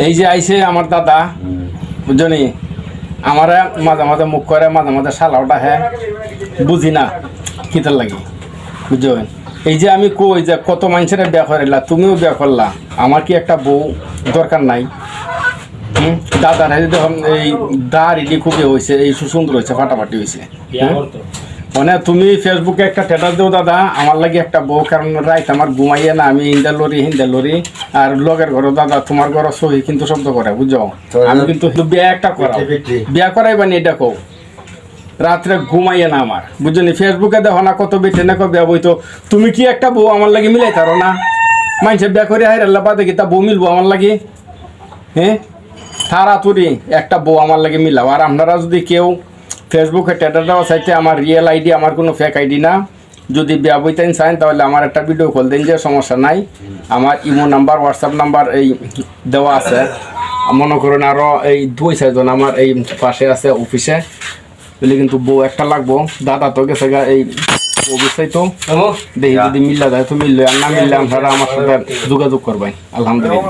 এই যে আইছে আমার দাদা বুঝলি আমার মাঝে মাঝে মুখ করে মাঝে মাঝে সালাওটা হ্যাঁ বুঝি না কিতার লাগে বুঝলেন এই যে আমি কই যে কত মানুষের বিয়া করিলা তুমিও বিয়া করলা আমার কি একটা বউ দরকার নাই? দাদার এই দাড়ি খুবই হয়েছে এই সুন্দর হয়েছে ফাটাফাটি হয়েছে? মানে তুমি ফেসবুকে একটা স্ট্যাটাস দেও দাদা আমার লাগে একটা বউ কারণ রাইত আমার ঘুমাইয়ে না আমি ইন্দা লরি হিন্দা লরি আর লগের ঘর দাদা তোমার ঘর সহি কিন্তু শব্দ করে বুঝছ? আমি কিন্তু বিয়া একটা করা বিয়া করাই বানি এটা কও। রাত্রে ঘুমাইয়ে না আমার বুঝলি ফেসবুকে দেখো না কত বেটে না বিয়া বইতো। তুমি কি একটা বউ আমার লাগে মিলাই তারো না? মানুষে বিয়া করে হাই আল্লাহ বাদে কি তা বউ মিলবো আমার লাগে? হ্যাঁ তাড়াতাড়ি একটা বউ আমার লাগে মিলাও। আর আপনারা যদি কেউ ফেসবুকে টেটার দেওয়া চাইতে আমার রিয়েল আইডি আমার কোনো ফেক আইডি না। যদি বিয়া বইতেন চান তাহলে আমার একটা ভিডিও কল দেন যে সমস্যা নাই। আমার ইমো নাম্বার হোয়াটসঅ্যাপ নাম্বার এই দেওয়া আছে। মনে করুন আরও এই দুই চারজন আমার এই পাশে আছে অফিসে বলে কিন্তু বউ একটা লাগবো। দাদা তো গেছে এই অবস্থায় তো। দেখি যদি মিল্লা যায় তো মিললে। আর না মিললে আপনারা আমার সাথে যোগাযোগ করবেন। আলহামদুলিল্লাহ।